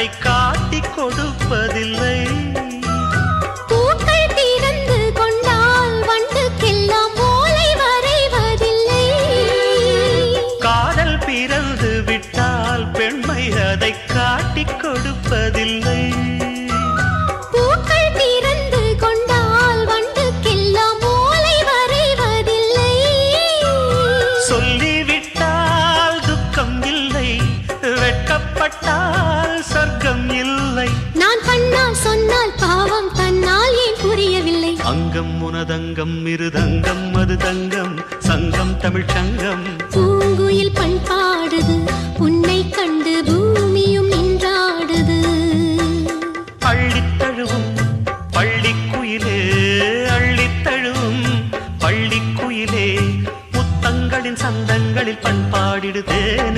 அதை காட்டிக் கொடுப்பதில்லை. பிறந்து விட்டால் பெண்மை அதை காட்டிக் கொடுப்பதில்லை. நான் பண்ணால் சொன்னால் பாவம் தன்னால் ஏன் புரியவில்லை? அங்கம் உனதங்கம் மிருதங்கம் அது தங்கம் சங்கம் தமிழ் சங்கம். பூங்குயில் பண்பாடுது உன்னை கண்டு பூமியும் நின்றாடுது. அள்ளித்தழுவும் பள்ளிக்குயிலே அள்ளித்தழுவும் பள்ளிக்குயிலே முத்தங்களின் சந்தங்களில் பண்பாடிடுதேன்.